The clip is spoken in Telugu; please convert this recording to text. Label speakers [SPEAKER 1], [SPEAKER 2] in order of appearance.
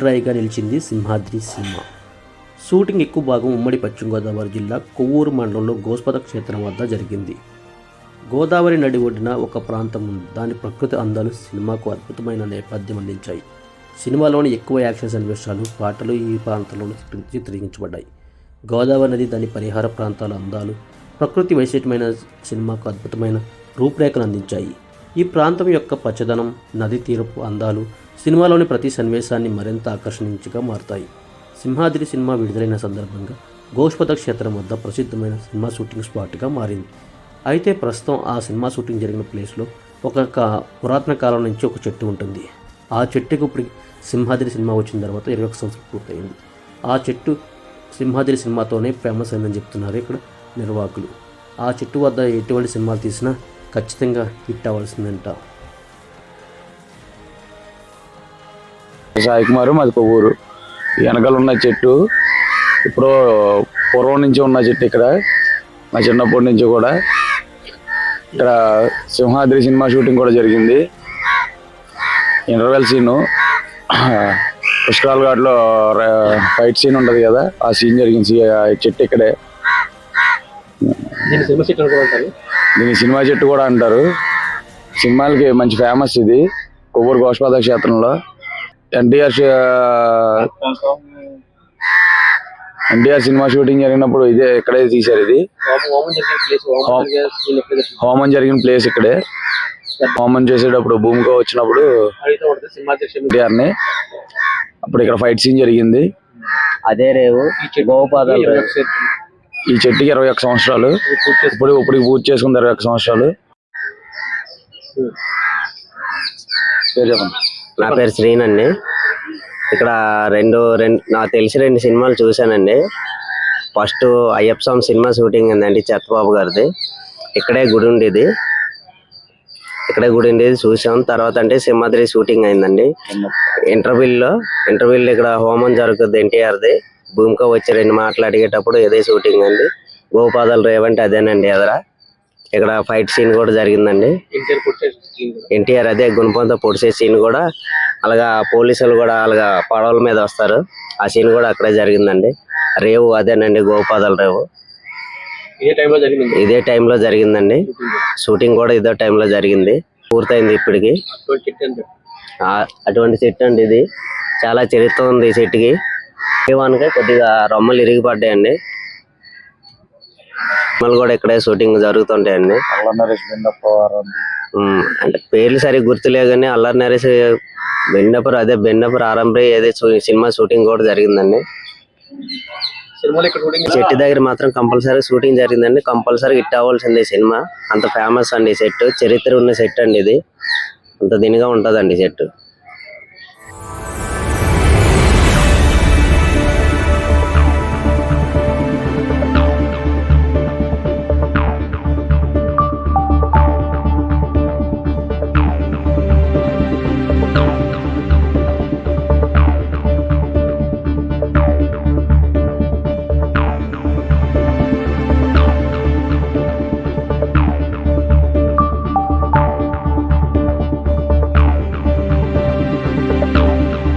[SPEAKER 1] రాయిగా నిలిచింది సింహాద్రి సినిమా షూటింగ్ ఎక్కువ భాగం ఉమ్మడి పశ్చిమ గోదావరి జిల్లా కొవ్వూరు మండలంలో గోస్పద క్షేత్రం వద్ద జరిగింది. గోదావరి నడి ఒడ్డున ఒక ప్రాంతం ఉంది. దాని ప్రకృతి అందాలు సినిమాకు అద్భుతమైన నేపథ్యం అందించాయి. సినిమాలోని ఎక్కువ యాక్షన్ సన్నివేశాలు పాటలు ఈ ప్రాంతంలో చిత్రీకరించబడ్డాయి. గోదావరి నది దాని పరిహార ప్రాంతాల అందాలు ప్రకృతి వైశిష్టమైన సినిమాకు అద్భుతమైన రూపురేఖలు అందించాయి. ఈ ప్రాంతం యొక్క పచ్చదనం నది తీరపు అందాలు సినిమాలోని ప్రతి సన్నివేశాన్ని మరింత ఆకర్షణీయంగా మారుతాయి. సింహాద్రి సినిమా విడుదలైన సందర్భంగా గోష్పద క్షేత్రం వద్ద ప్రసిద్ధమైన సినిమా షూటింగ్ స్పాట్గా మారింది. అయితే ప్రస్తుతం ఆ సినిమా షూటింగ్ జరిగిన ప్లేస్లో ఒక కా- పురాతన కాలం నుంచి ఒక చెట్టు ఉంటుంది. ఆ చెట్టుకు ఇప్పుడు సింహాద్రి సినిమా వచ్చిన తర్వాత ఇరవై ఒక సంవత్సరం పూర్తయింది. ఆ చెట్టు సింహాద్రి సినిమాతోనే ఫేమస్ అయిందని చెప్తున్నారు ఇక్కడ నిర్వాహకులు. ఆ చెట్టు వద్ద ఎటువంటి సినిమాలు తీసినా ఖచ్చితంగా హిట్ అవ్వాల్సిందంట.
[SPEAKER 2] సాయి కుమార్ మాది కొవ్వూరు. వెనకాల ఉన్న చెట్టు ఇప్పుడు పూర్వం నుంచి ఉన్న చెట్టు ఇక్కడ. మా చిన్నప్పటి నుంచి కూడా. ఇక్కడ సింహాద్రి సినిమా షూటింగ్ కూడా జరిగింది. Interval scene. పుష్కరాల ఘాట్లో ఫైట్ సీన్ ఉంటది కదా ఆ సీన్ జరిగింది. చెట్టు ఇక్కడే.
[SPEAKER 1] దీన్ని సినిమా చెట్టు కూడా అంటారు?
[SPEAKER 2] దీన్ని సినిమా చెట్టు కూడా అంటారు. సినిమాలకి మంచి ఫేమస్ ఇది. కొవ్వూరు గోష్పాద క్షేత్రంలో. ఎన్టీఆర్ ఎన్టీఆర్ సినిమా షూటింగ్ జరిగినప్పుడు ఇదే ఇక్కడే తీశారు ఇది. హోమం జరిగిన ప్లేస్ ఇక్కడే. హోమం చేసేటప్పుడు భూమిగా వచ్చినప్పుడు అప్పుడు ఇక్కడ ఫైట్ సీన్ జరిగింది.
[SPEAKER 3] అదే రేవు గోపాదాలు.
[SPEAKER 2] ఈ చెట్టుకి ఇరవై ఒక్క సంవత్సరాలు. ఇప్పుడు ఇప్పుడు పూజ చేసుకుంది ఇరవై ఒక్క సంవత్సరాలు. చెప్పండి.
[SPEAKER 3] నా పేరు శ్రీన్ అండి. ఇక్కడ రెండు రెండు నాకు తెలిసి రెండు సినిమాలు చూశానండి. First Ayyappa Swamy cinema shooting ఉందండి చెత్తబాబు గారిది. ఇక్కడే గుడి ఉండేది. ఇక్కడే గుడి ఉండేది చూసాం. తర్వాత అంటే సింహాద్రి షూటింగ్ అయిందండి. ఇంటర్వ్యూల్లో ఇంటర్వ్యూల్లో ఇక్కడ హోమం జరుగుతుంది ఎన్టీఆర్ది. భూమిక వచ్చి రెండు మాటలు అడిగేటప్పుడు ఇదే షూటింగ్ అండి. గోపాదాలు రేవంటే అదేనండి ఎదరా. ఇక్కడ ఫైట్ సీన్ కూడా జరిగిందండి. ఎన్టీఆర్ అదే గుణపంతో పొడిచే సీన్ కూడా అలాగా పోలీసులు కూడా అలాగా పడవల మీద వస్తారు. ఆ సీన్ కూడా అక్కడే జరిగిందండి. రేవు అదేనండి గోపాదల రేవు. ఇదే టైంలో జరిగిందండి. షూటింగ్ కూడా ఇదే టైంలో జరిగింది. పూర్తయింది ఇప్పటికి. అటువంటి చెట్టు అండి. ఇది. చాలా చరిత్ర ఉంది ఈ చెట్టుకి. వానికి కొద్దిగా రొమ్మలు ఇరిగిపడ్డాయండి. రొమ్మలు కూడా ఇక్కడే షూటింగ్ జరుగుతుంటాయండి ఉమ్, అంటే పేర్లు సరిగ్గా గుర్తులే కానీ అల్లరి నరేష్ బెండపూర్ అదే బెండపూర్ ఆరంభి ఏదే షూ- సినిమా షూటింగ్ కూడా జరిగిందండి.
[SPEAKER 1] సినిమాలో ఇక్కడ షూటింగ్
[SPEAKER 3] చెట్టు దగ్గర మాత్రం కంపల్సరీ షూటింగ్ జరిగిందండి. కంపల్సరీ హిట్ అవ్వాల్సిందే ఈ సినిమా. అంత ఫేమస్ అండి ఈ సెట్ చరిత్ర ఉన్న సెట్ అండి ఇది. అంత దీనిగా ఉంటదండి సెట్